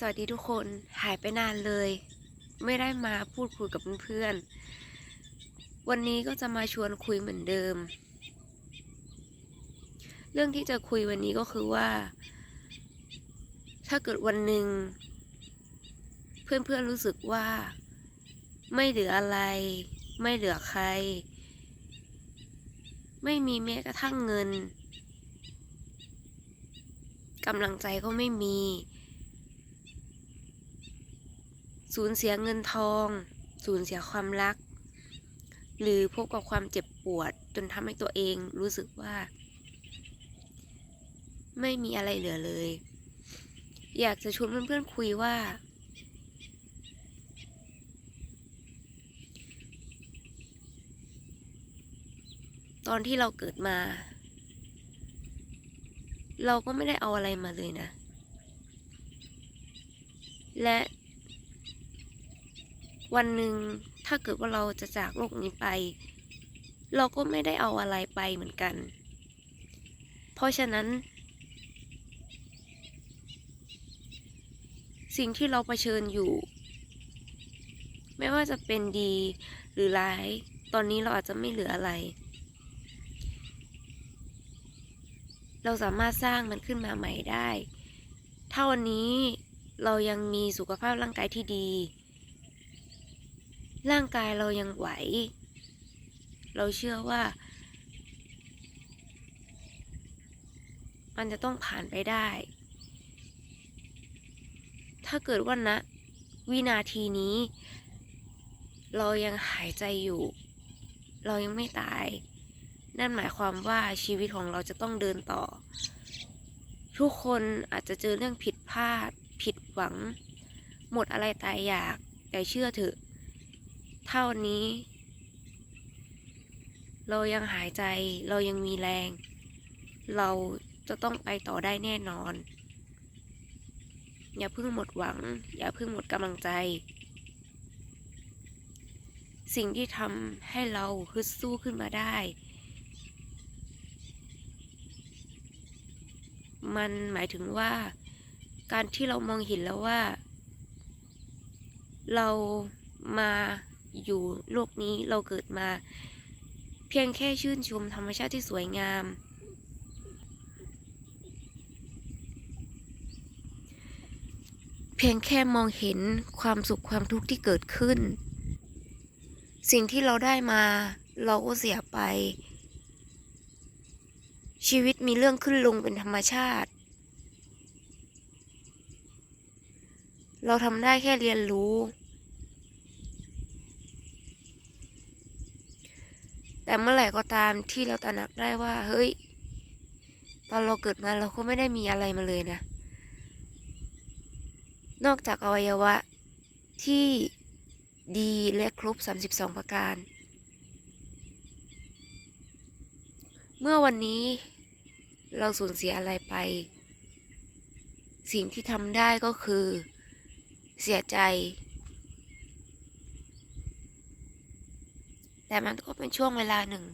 สวัสดีทุกคนหายไปนานเลย ไม่ได้มาพูดคุยกับเพื่อนๆ วันนี้ก็จะมาชวนคุยเหมือนเดิม เรื่องที่จะคุยวันนี้ก็คือว่า ถ้าเกิดวันหนึ่ง เพื่อนๆรู้สึกว่า ไม่เหลืออะไร ไม่เหลือใคร ไม่มีแม้กระทั่งเงินกำลังใจก็ไม่มี สูญเสียเงินทอง สูญเสียความรัก หรือพบกับความเจ็บปวดจนทำให้ตัวเองรู้สึกว่า ไม่มีอะไรเหลือเลย อยากจะชวนเพื่อนๆคุยว่า ตอนที่เราเกิดมา เราก็ไม่ได้เอาอะไรมาเลยนะและ วันหนึ่งถ้าเกิดว่าเราจะจากโลกนี้ไป เราก็ไม่ได้เอาอะไรไปเหมือนกัน เพราะฉะนั้น สิ่งที่เราเผชิญอยู่ ไม่ว่าจะเป็นดีหรือร้าย ตอนนี้เราอาจจะไม่เหลืออะไร เราสามารถสร้างมันขึ้นมาใหม่ได้ ถ้าวันนี้เรายังมีสุขภาพร่างกายที่ดี ร่างกายเรายังไหว เราเชื่อว่า มันจะต้องผ่านไปได้ ถ้าเกิดว่าณวินาทีนี้ เรายังหายใจอยู่ เรายังไม่ตาย นั่นหมายความว่าชีวิตของเราจะต้องเดินต่อ ทุกคนอาจจะเจอเรื่องผิดพลาด ผิดหวัง หมดอะไรตายอยาก แต่เชื่อเถอะ เท่านี้ เรายังหายใจ เรายังมีแรง เราจะต้องไปต่อได้แน่นอน อย่าเพิ่งหมดหวัง อย่าเพิ่งหมดกำลังใจ สิ่งที่ทำให้เราฮึดสู้ขึ้นมาได้ มันหมายถึงว่า การที่เรามองเห็นแล้วว่า เรามา อยู่โลกนี้เราเกิดมา เพียงแค่ชื่นชมธรรมชาติที่สวยงาม เพียงแค่มองเห็นความสุขความทุกข์ที่เกิดขึ้น สิ่งที่เราได้มา เราก็เสียไป ชีวิตมีเรื่องขึ้นลงเป็นธรรมชาติเราทำได้แค่เรียนรู้ แต่เมื่อไหร่ก็ตามที่เราตระหนักได้ว่า เฮ้ย ตอนเราเกิดมาเราก็ไม่ได้มีอะไรมาเลยนะ นอกจากอวัยวะที่ดีและครบ 32 ประการ เมื่อวันนี้เราสูญเสียอะไรไป สิ่งที่ทำได้ก็คือเสียใจ แต่มันก็เป็นช่วงเวลาหนึ่ง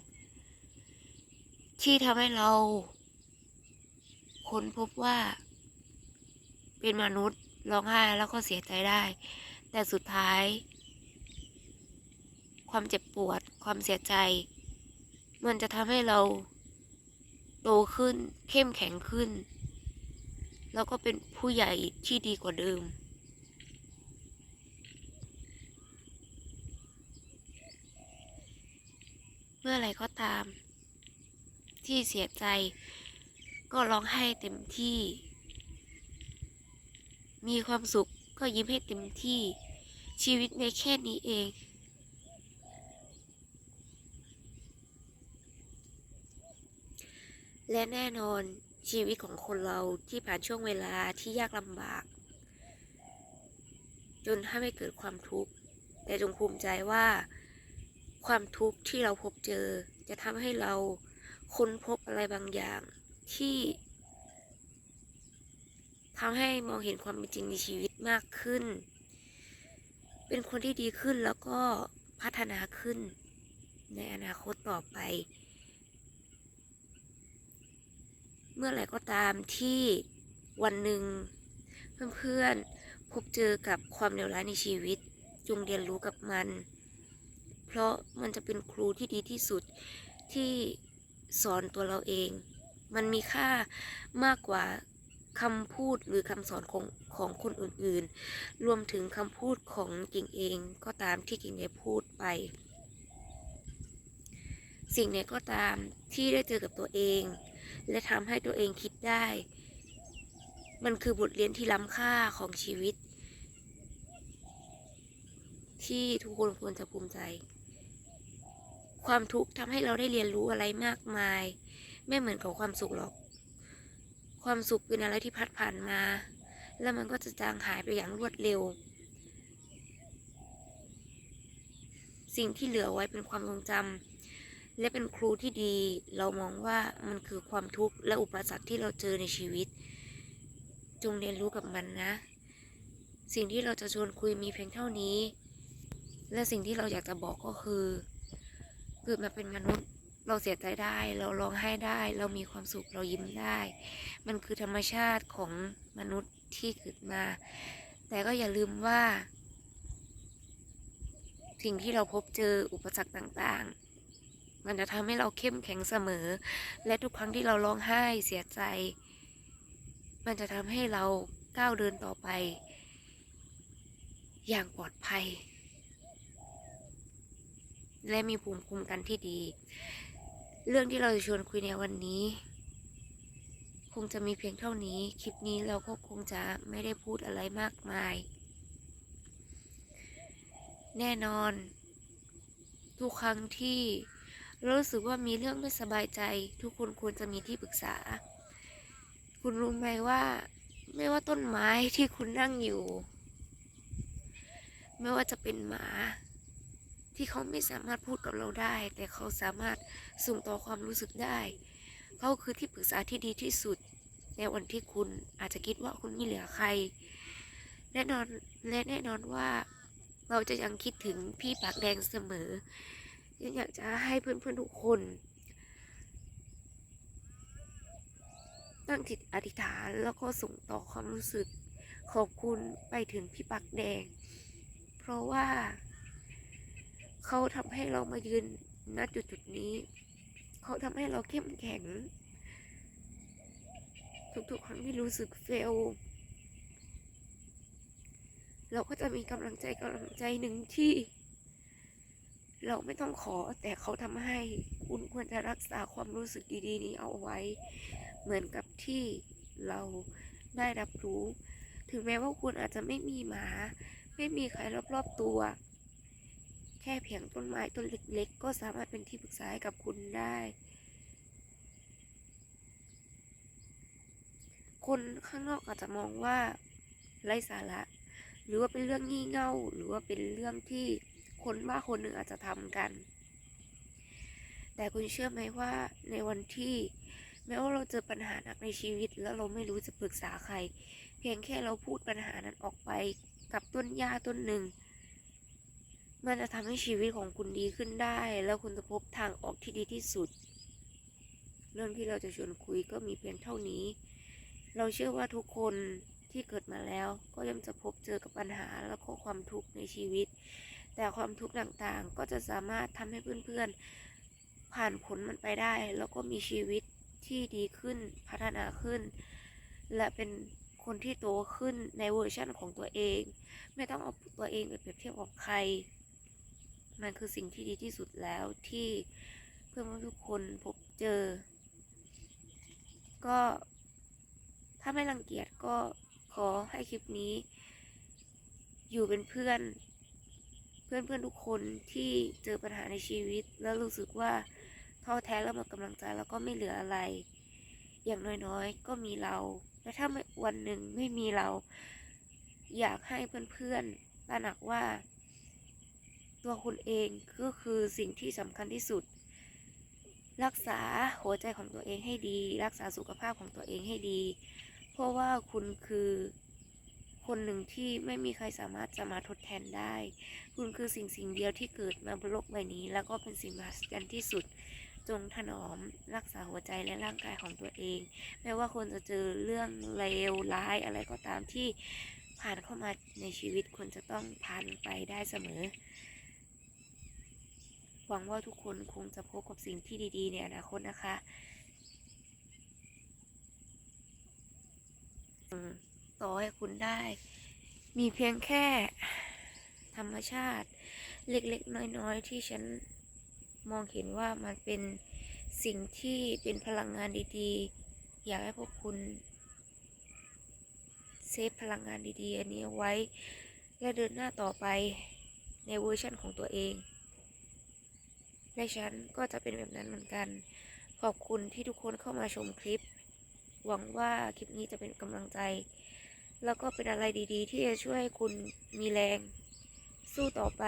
ที่ทำให้เราค้นพบว่า เป็นมนุษย์ร้องไห้แล้วก็เสียใจได้ แต่สุดท้าย ความเจ็บปวด ความเสียใจ มันจะทำให้เราโตขึ้น เข้มแข็งขึ้น แล้วก็เป็นผู้ใหญ่ที่ดีกว่าเดิม มื่อไรก็ตาม ที่เสียใจ ก็ร้องไห้เต็มที่ มีความสุขก็ยิ้มให้เต็มที่ ชีวิตในแค่นี้เอง และแน่นอนชีวิตของคนเราที่ผ่านช่วงเวลาที่ยากลำบาก จนทำให้เกิดความทุกข์ แต่จงภูมิใจว่า ความทุกข์ที่เราพบเจอ จะทำให้เราค้นพบอะไรบางอย่างที่ทำให้มองเห็นความเป็นจริงในชีวิตมากขึ้น เป็นคนที่ดีขึ้นแล้วก็พัฒนาขึ้นในอนาคตต่อไป เมื่อไหร่ก็ตามที่วันหนึ่งเพื่อนๆพบเจอกับความเลวร้ายในชีวิต จงเรียนรู้กับมัน เพราะมันจะเป็นครูที่ดีที่สุดที่สอนตัวเราเอง มันมีค่ามากกว่าคำพูดหรือคำสอนของของคนอื่นๆ รวมถึงคำพูดของกิ่งเองก็ตามที่กิ่งได้พูดไป สิ่งไหนก็ตามที่ได้เจอกับตัวเอง และทำให้ตัวเองคิดได้ มันคือบทเรียนที่ล้ำค่าของชีวิต ที่ทุกคนควรจะภูมิใจ ความทุกข์ทำให้เราได้เรียนรู้อะไรมากมาย ไม่เหมือนกับความสุขหรอก ความสุขเป็นอะไรที่พัดผ่านมา แล้วมันก็จะจางหายไปอย่างรวดเร็ว สิ่งที่เหลือไว้เป็นความทรงจำและเป็นครูที่ดี เรามองว่ามันคือความทุกข์และอุปสรรคที่เราเจอในชีวิต จงเรียนรู้กับมันนะ สิ่งที่เราจะชวนคุยมีเพียงเท่านี้ และสิ่งที่เราอยากจะบอกก็คือ เกิดมาเป็นมนุษย์ เราเสียใจได้ เราร้องไห้ได้ เรามีความสุขเรายิ้มได้ มันคือธรรมชาติของมนุษย์ที่เกิดมา แต่ก็อย่าลืมว่า สิ่งที่เราพบเจออุปสรรคต่างๆ มันจะทำให้เราเข้มแข็งเสมอ และทุกครั้งที่เราร้องไห้เสียใจ มันจะทำให้เราก้าวเดินต่อไป อย่างปลอดภัย และมีภูมิคุ้มกันที่ดี เรื่องที่เราจะชวนคุยในวันนี้ คงจะมีเพียงเท่านี้ คลิปนี้เราก็คงจะไม่ได้พูดอะไรมากมาย แน่นอน ทุกครั้งที่รู้สึกว่ามีเรื่องไม่สบายใจ ทุกคนควรจะมีที่ปรึกษา คุณรู้ไหมว่า ไม่ว่าต้นไม้ที่คุณนั่งอยู่ ไม่ว่าจะเป็นหมา ที่เขาไม่สามารถพูดกับเราได้ แต่เขาสามารถส่งต่อความรู้สึกได้ เขาคือที่ปรึกษาที่ดีที่สุด ในวันที่คุณอาจจะคิดว่าคุณไม่เหลือใคร แน่นอนและแน่นอนว่าเราจะยังคิดถึงพี่ปากแดงเสมอยังอยากจะให้เพื่อนๆทุกคน ตั้งจิตอธิษฐานแล้วก็ส่งต่อความรู้สึก ขอบคุณไปถึงพี่ปักแดง เพราะว่า เขาทำให้เรามายืนณจุดจุดนี้ เขาทำให้เราเข้มแข็ง ทุกๆครั้งที่รู้สึกเฟล เราก็จะมีกำลังใจกำลังใจหนึ่งที่ เราไม่ต้องขอแต่เขาทำให้คุณควรจะรักษาความรู้สึกดีๆ นี้เอาไว้ เหมือนกับที่เราได้รับรู้ ถึงแม้ว่าคุณอาจจะไม่มีหมา ไม่มีใครรอบๆตัว แค่เพียงต้นไม้ต้นเล็ก ๆ ก็สามารถเป็นที่ปรึกษาให้กับคุณได้ คนข้างนอกอาจจะมองว่าไร้สาระ หรือว่าเป็นเรื่องงี่เง่า หรือว่าเป็นเรื่องที่คนบ้าคนหนึ่งอาจจะทำกัน แต่คุณเชื่อไหมว่าในวันที่แม้ว่าเราเจอปัญหาหนักในชีวิต แล้วเราไม่รู้จะปรึกษาใคร เพียงแค่เราพูดปัญหานั้นออกไปกับต้นหญ้าต้นหนึ่ง มันจะทำให้ชีวิตของคุณดีขึ้นได้ แล้วคุณจะพบทางออกที่ดีที่สุด เรื่องที่เราจะชวนคุยก็มีเพียงเท่านี้ เราเชื่อว่าทุกคนที่เกิดมาแล้วก็ย่อมจะพบเจอกับปัญหาและก็ความทุกข์ในชีวิต แต่ความทุกข์ต่างๆ ก็จะสามารถทำให้เพื่อนๆ ผ่านผลมันไปได้ แล้วก็มีชีวิตที่ดีขึ้นพัฒนาขึ้น และเป็นคนที่โตขึ้นในเวอร์ชั่นของตัวเอง ไม่ต้องเอาตัวเองไปเปรียบเทียบกับใคร มันคือสิ่งที่ดีที่สุดแล้วที่เพื่อนทุกคนพบเจอ ก็ถ้าไม่รังเกียจก็ขอให้คลิปนี้ อยู่เป็นเพื่อน เพื่อนเพื่อนทุกคนที่เจอปัญหาในชีวิต แล้วรู้สึกว่าท้อแท้แล้วหมดกำลังใจแล้วก็ไม่เหลืออะไร อย่างน้อยๆก็มีเรา และถ้าวันหนึ่งไม่มีเรา อยากให้เพื่อนๆตระหนักว่า ตัวคุณเองก็คือสิ่งที่สำคัญที่สุด รักษาหัวใจของตัวเองให้ดี รักษาสุขภาพของตัวเองให้ดี เพราะว่าคุณคือคนหนึ่งที่ไม่มีใครสามารถจะมาทดแทนได้ คุณคือสิ่งสิ่งเดียวที่เกิดมาบนโลกใบนี้ แล้วก็เป็นสิ่งมหัศจรรย์ที่สุด จงถนอมรักษาหัวใจและร่างกายของตัวเองไม่ว่าคนจะเจอเรื่องเลวร้ายอะไรก็ตามที่ผ่านเข้ามาในชีวิตคนจะต้องผ่านไปได้เสมอ หวังว่าทุกคนคงจะพบกับสิ่งที่ดี ๆ ในอนาคตนะคะต่อให้คุณได้ มีเพียงแค่ธรรมชาติเล็กๆ น้อยๆ ที่ฉันมองเห็นว่ามันเป็นสิ่งที่เป็นพลังงานดีๆ อยากให้พวกคุณเซฟพลังงานดีๆ อันนี้เอาไว้ และเดินหน้าต่อไปในเวอร์ชันของตัวเอง และฉันก็จะเป็นแบบนั้นเหมือนกัน ขอบคุณที่ทุกคนเข้ามาชมคลิป หวังว่าคลิปนี้จะเป็นกำลังใจ แล้วก็เป็นอะไรดีๆ ที่จะช่วยให้คุณมีแรง สู้ต่อไป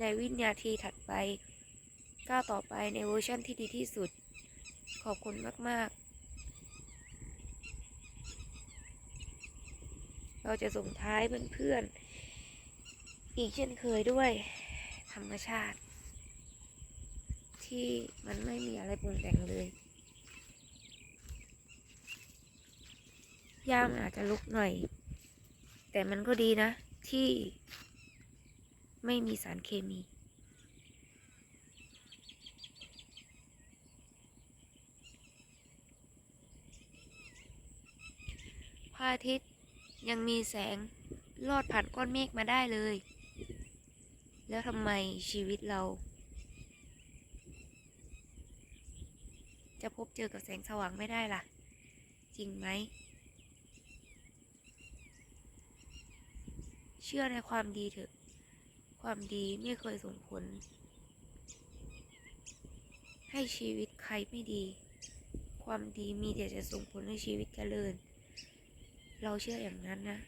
ในวินาทีถัดไปก้าวต่อไปในเวอร์ชันที่ดีที่สุด ขอบคุณมาก ๆ เราจะส่งท้ายเพื่อน ๆ อีกเช่นเคยด้วย ธรรมชาติ ที่มันไม่มีอะไรปรุงแต่งเลยย่ามนอาจจะลุกหน่อย แต่มันก็ดีนะ ที่ไม่มีสารเคมี พระอาทิตย์ยังมีแสงลอดผ่านก้อนเมฆมาได้เลย แล้วทำไมชีวิตเรา จะพบเจอกับแสงสว่างไม่ได้ล่ะ จริงไหม เชื่อในความดีเถอะ ความดีไม่เคยส่งผล ให้ชีวิตใครไม่ดี ความดีมีแต่จะส่งผลให้ชีวิตเจริญ เราเชื่ออย่างนั้นนะ